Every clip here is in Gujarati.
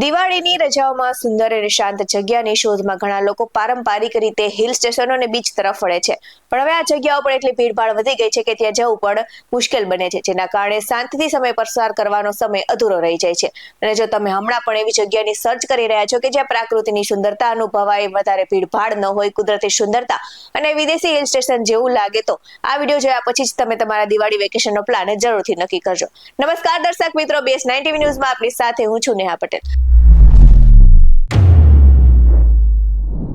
દિવાળીની રજાઓમાં સુંદર અને શાંત જગ્યાની શોધમાં ઘણા લોકો પારંપરિક રીતે હિલ સ્ટેશનો અને બીચ તરફ વળે છે. પણ હવે આ જગ્યાઓ પર એટલી ભીડભાડ વધી ગઈ છે કે ત્યાં જવું પણ મુશ્કેલ બને છે, જેના કારણે શાંતિથી સમય પસાર કરવાનો સમય અધૂરો રહી જાય છે. અને જો તમે હમણાં પણ એવી જગ્યાની સર્ચ કરી રહ્યા છો કે જ્યાં પ્રાકૃતિની સુંદરતા અનુભવાય, વધારે ભીડભાડ ન હોય, કુદરતી સુંદરતા અને વિદેશી હિલ સ્ટેશન જેવું લાગે તો આ વીડિયો જોયા પછી જ તમે તમારા દિવાળી વેકેશનનો પ્લાન જરૂરથી નક્કી કરજો. નમસ્કાર દર્શક મિત્રો બેસ નાઇન્ટી ન્યૂઝમાં આપની સાથે હું છું નેહા પટેલ.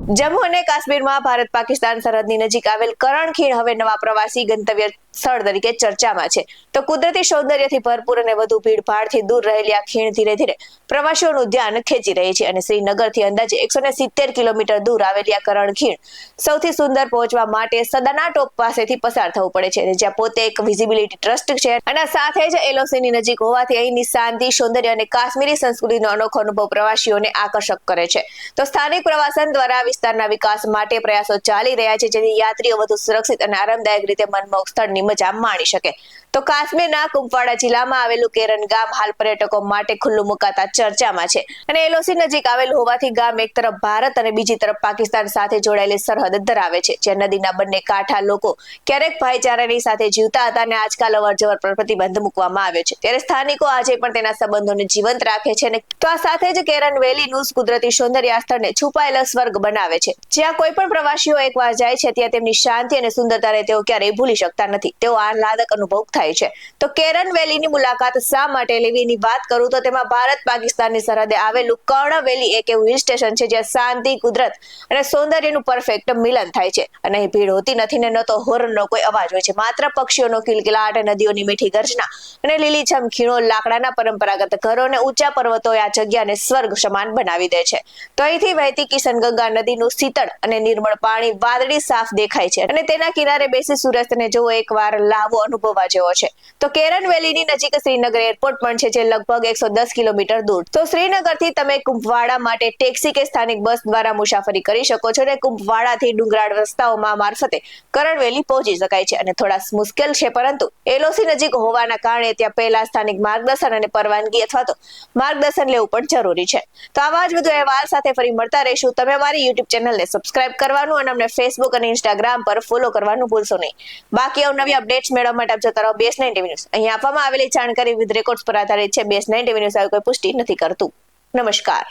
જમ્મુ અને કાશ્મીરમાં ભારત પાકિસ્તાન સરહદની નજીક આવેલ કરણ ખીણ હવે નવા પ્રવાસી ગંતવ્ય સ્થળ તરીકે ચર્ચામાં છે. તો કુદરતી સૌંદર્યથી ભરપૂર અને વધુ ભીડભાડથી દૂર રહેલી આ ખીણ ધીરે ધીરે પ્રવાસીઓનું ધ્યાન ખેંચી રહી છે અને શ્રીનગરથી અંદાજે એકસો ને સિત્તેર કિલોમીટર દૂર આવેલી આ કરણ ખીણ સૌથી સુંદર પહોંચવા માટે સદાના ટોપ પાસેથી પસાર થવું પડે છે જ્યાં પોતે એક વિઝિબિલિટી ટ્રસ્ટ છે. અને સાથે જ એલોસીની નજીક હોવાથી અહીંની શાંતિ સૌંદર્ય અને કાશ્મીરી સંસ્કૃતિનો અનોખો અનુભવ પ્રવાસીઓને આકર્ષક કરે છે. તો સ્થાનિક પ્રવાસન દ્વારા વિસ્તારના વિકાસ માટે પ્રયાસો ચાલી રહ્યા છે જેથી યાત્રીઓ વધુ સુરક્ષિત અને આરામદાયક રીતે મનમોહક સ્થળની મજા માણી શકે. તો કાશ્મીરના કુપવાડા જિલ્લામાં આવેલું કેરન ગામ હાલ પર્યટકો માટે ખુલ્લું મુકાતા ચર્ચામાં છે. અને એલઓસી નજીક આવેલ હોવાથી ગામ એક તરફ ભારત અને બીજી તરફ પાકિસ્તાન સાથે જોડાયેલી સરહદ ધરાવે છે જે નદીના બંને કાંઠા લોકો ક્યારેક ભાઈચારાની સાથે જીવતા હતા અને આજકાલ અવરજવર પર પ્રતિબંધ મૂકવામાં આવ્યો છે. ત્યારે સ્થાનિકો આજે પણ તેના સંબંધોને જીવંત રાખે છે અને તો આ સાથે જ કેરન વેલીનું કુદરતી સૌંદર્ય સ્થળને છુપાયેલા સ્વર્ગ બનાવે છે. જ્યાં કોઈ પણ પ્રવાસીઓ એકવાર જાય છે, ત્યાં તેમની શાંતિ અને સુંદરતાને તેઓ ક્યારેય ભૂલી શકતા નથી. તેઓ આહલાદક અનુભવ થાય છે. તો કેરન વેલીની મુલાકાત શા માટે લેવી એની વાત કરું તો તેમાં ભારત પાકિસ્તાનની સરહદે આવેલું કર્ણ વેલી એક એવું હિલ સ્ટેશન છે જ્યાં શાંતિ, કુદરત અને સૌંદર્યનું પરફેક્ટ મિલન થાય છે. અને અહીં ભીડ હોતી નથી ને ન તો હોર્નનો કોઈ અવાજ હોય છે. માત્ર પક્ષીઓનો કિલકિલાટ, નદીઓની મીઠી ગર્જના અને લીલીછમ ખીણો લાકડાના પરંપરાગત ઘરો અને ઊંચા પર્વતો આ જગ્યાને સ્વર્ગ સમાન બનાવી દે છે. તો અહીંથી વહેતી કિશનગંગા નદીનું શીતળ અને નિર્મળ પાણી વાદળી સાફ દેખાય છે. અને તેના કિનારે બેસી સૂર્યાસ્તને જોવો એકવાર લાવો અનુભવવા જેવો છે. તો કેરન વેલીની નજીક શ્રીનગર એરપોર્ટ પણ છે, જે લગભગ એકસો દસ કિલોમીટર દૂર. તો શ્રીનગરથી તમે કુંભવાડા માટે ટેક્સી કે સ્થાનિક બસ દ્વારા મુસાફરી કરી શકો છો અને કુંભવાડાથી ડુંગરાળ રસ્તાઓમાં મારફતે કરણ વેલી પહોંચી શકાય છે. અને થોડા મુશ્કેલ છે, પરંતુ એલોસી નજીક હોવાના કારણે ત્યાં પહેલા સ્થાનિક માર્ગદર્શન અને પરવાનગી અથવા તો માર્ગદર્શન લેવું પણ જરૂરી છે. તો આવા જ વધુ અહેવાલ સાથે ફરી મળતા રહીશું. તમે અમારી યુટ્યુબ ચેનલને સબસ્ક્રાઇબ કરવાનું અને અમને ફેસબુક અને ઇન્સ્ટાગ્રામ પર ફોલો કરવાનું ભૂલશો નહીં. બાકી અવનવી અપડેટ્સ મેળવવા માટે આપ જતા રહો બેસ નાઇન ન્યૂઝ અહીં આપવામાં આવેલી જાણકારી વિથ રેકોર્ડ્સ પર આધારિત છે. બેસ નાઇન ન્યૂઝ આવી કોઈ પુષ્ટિ નથી કરતું. નમસ્કાર.